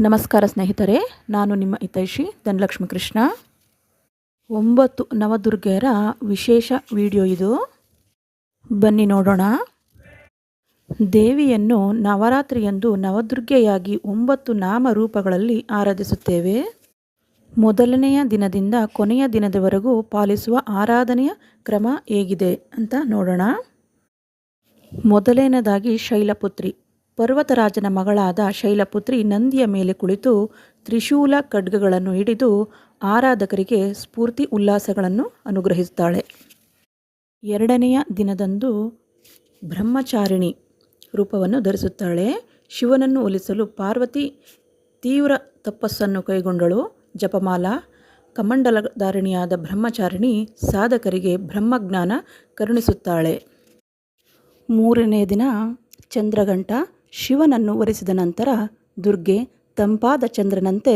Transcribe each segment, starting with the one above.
ನಮಸ್ಕಾರ ಸ್ನೇಹಿತರೆ, ನಾನು ನಿಮ್ಮ ಹಿತೈಷಿ ಧನಲಕ್ಷ್ಮಿ ಕೃಷ್ಣ. ಒಂಬತ್ತು ನವದುರ್ಗೆಯರ ವಿಶೇಷ ವಿಡಿಯೋ ಇದು. ಬನ್ನಿ ನೋಡೋಣ. ದೇವಿಯನ್ನು ನವರಾತ್ರಿಯಂದು ನವದುರ್ಗೆಯಾಗಿ ಒಂಬತ್ತು ನಾಮರೂಪಗಳಲ್ಲಿ ಆರಾಧಿಸುತ್ತೇವೆ. ಮೊದಲನೆಯ ದಿನದಿಂದ ಕೊನೆಯ ದಿನದವರೆಗೂ ಪಾಲಿಸುವ ಆರಾಧನೆಯ ಕ್ರಮ ಹೇಗಿದೆ ಅಂತ ನೋಡೋಣ. ಮೊದಲನೇದಾಗಿ ಶೈಲಪುತ್ರಿ. ಪರ್ವತರಾಜನ ಮಗಳಾದ ಶೈಲಪುತ್ರಿ ನಂದಿಯ ಮೇಲೆ ಕುಳಿತು ತ್ರಿಶೂಲ ಖಡ್ಗಗಳನ್ನು ಹಿಡಿದು ಆರಾಧಕರಿಗೆ ಸ್ಫೂರ್ತಿ ಉಲ್ಲಾಸಗಳನ್ನು ಅನುಗ್ರಹಿಸುತ್ತಾಳೆ. ಎರಡನೆಯ ದಿನದಂದು ಬ್ರಹ್ಮಚಾರಿಣಿ ರೂಪವನ್ನು ಧರಿಸುತ್ತಾಳೆ. ಶಿವನನ್ನು ಒಲಿಸಲು ಪಾರ್ವತಿ ತೀವ್ರ ತಪಸ್ಸನ್ನು ಕೈಗೊಂಡಳು. ಜಪಮಾಲಾ, ಕಮಂಡಲಧಾರಿಣಿಯಾದ ಬ್ರಹ್ಮಚಾರಿಣಿ ಸಾಧಕರಿಗೆ ಬ್ರಹ್ಮಜ್ಞಾನ ಕರುಣಿಸುತ್ತಾಳೆ. ಮೂರನೇ ದಿನ ಚಂದ್ರಗಂಟ ಶಿವನನ್ನು ಒರೆಸಿದ ನಂತರ ದುರ್ಗೆ ತಂಪಾದ ಚಂದ್ರನಂತೆ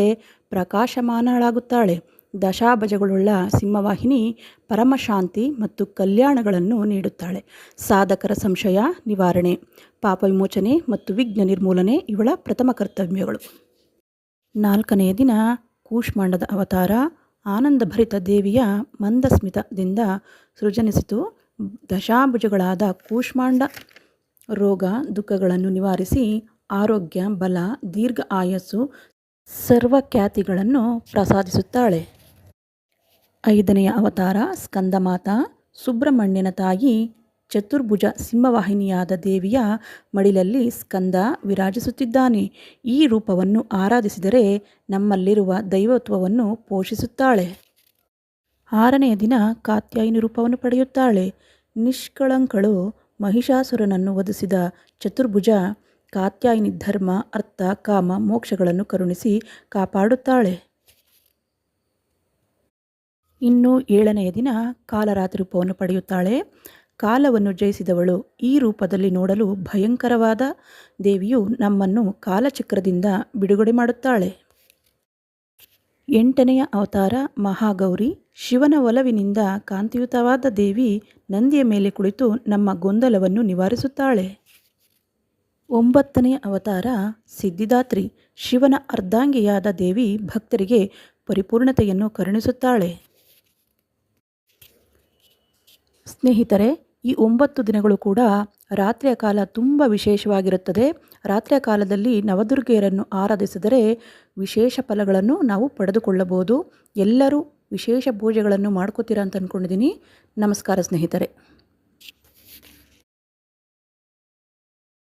ಪ್ರಕಾಶಮಾನಳಾಗುತ್ತಾಳೆ. ದಶಾಭಜಗಳುಳ್ಳ ಸಿಂಹವಾಹಿನಿ ಪರಮಶಾಂತಿ ಮತ್ತು ಕಲ್ಯಾಣಗಳನ್ನು ನೀಡುತ್ತಾಳೆ. ಸಾಧಕರ ಸಂಶಯ ನಿವಾರಣೆ, ಪಾಪ ವಿಮೋಚನೆ ಮತ್ತು ವಿಘ್ನ ನಿರ್ಮೂಲನೆ ಇವಳ ಪ್ರಥಮ ಕರ್ತವ್ಯಗಳು. ನಾಲ್ಕನೆಯ ದಿನ ಕೂಷ್ಮಾಂಡದ ಅವತಾರ ಆನಂದಭರಿತ ದೇವಿಯ ಮಂದಸ್ಮಿತದಿಂದ ಸೃಜನಿಸಿತು. ದಶಾಭುಜಗಳಾದ ಕೂಷ್ಮಾಂಡ ರೋಗ ದುಃಖಗಳನ್ನು ನಿವಾರಿಸಿ ಆರೋಗ್ಯ, ಬಲ, ದೀರ್ಘ ಆಯಸ್ಸು ಸರ್ವಖ್ಯಾತಿಗಳನ್ನು ಪ್ರಸಾದಿಸುತ್ತಾಳೆ. ಐದನೆಯ ಅವತಾರ ಸ್ಕಂದಮಾತ, ಸುಬ್ರಹ್ಮಣ್ಯನ ತಾಯಿ, ಚತುರ್ಭುಜ ಸಿಂಹವಾಹಿನಿಯಾದ ದೇವಿಯ ಮಡಿಲಲ್ಲಿ ಸ್ಕಂದ ವಿರಾಜಿಸುತ್ತಿದ್ದಾನೆ. ಈ ರೂಪವನ್ನು ಆರಾಧಿಸಿದರೆ ನಮ್ಮಲ್ಲಿರುವ ದೈವತ್ವವನ್ನು ಪೋಷಿಸುತ್ತಾಳೆ. ಆರನೆಯ ದಿನ ಕಾತ್ಯಾಯಿನಿ ರೂಪವನ್ನು ಪಡೆಯುತ್ತಾಳೆ. ನಿಷ್ಕಳಂಕಳು ಮಹಿಷಾಸುರನನ್ನು ವಧಿಸಿದ ಚತುರ್ಭುಜ ಕಾತ್ಯಾಯಿನಿ ಧರ್ಮ ಅರ್ಥ, ಕಾಮ, ಮೋಕ್ಷಗಳನ್ನು ಕರುಣಿಸಿ ಕಾಪಾಡುತ್ತಾಳೆ. ಇನ್ನು ಏಳನೆಯ ದಿನ ಕಾಲರಾತ್ರಿ ರೂಪವನ್ನು ಪಡೆಯುತ್ತಾಳೆ. ಕಾಲವನ್ನು ಜಯಿಸಿದವಳು ಈ ರೂಪದಲ್ಲಿ ನೋಡಲು ಭಯಂಕರವಾದ ದೇವಿಯು ನಮ್ಮನ್ನು ಕಾಲಚಕ್ರದಿಂದ ಬಿಡುಗಡೆ ಮಾಡುತ್ತಾಳೆ. ಎಂಟನೆಯ ಅವತಾರ ಮಹಾಗೌರಿ. ಶಿವನ ಒಲವಿನಿಂದ ಕಾಂತಿಯುತವಾದ ದೇವಿ ನಂದಿಯ ಮೇಲೆ ಕುಳಿತು ನಮ್ಮ ಗೊಂದಲವನ್ನು ನಿವಾರಿಸುತ್ತಾಳೆ. ಒಂಬತ್ತನೆಯ ಅವತಾರ ಸಿದ್ಧಿದಾತ್ರಿ. ಶಿವನ ಅರ್ಧಾಂಗಿಯಾದ ದೇವಿ ಭಕ್ತರಿಗೆ ಪರಿಪೂರ್ಣತೆಯನ್ನು ಕರುಣಿಸುತ್ತಾಳೆ. ಸ್ನೇಹಿತರೆ ಈ ಒಂಬತ್ತು ದಿನಗಳು ಕೂಡ ರಾತ್ರಿಯ ಕಾಲ ತುಂಬ ವಿಶೇಷವಾಗಿರುತ್ತದೆ. ರಾತ್ರಿಯ ಕಾಲದಲ್ಲಿ ನವದುರ್ಗೆಯರನ್ನು ಆರಾಧಿಸಿದರೆ ವಿಶೇಷ ಫಲಗಳನ್ನು ನಾವು ಪಡೆದುಕೊಳ್ಳಬಹುದು. ಎಲ್ಲರೂ ವಿಶೇಷ ಪೂಜೆಗಳನ್ನು ಮಾಡ್ಕೋತೀರಾ ಅಂತ ಅಂದ್ಕೊಂಡಿದ್ದೀನಿ ನಮಸ್ಕಾರ ಸ್ನೇಹಿತರೆ.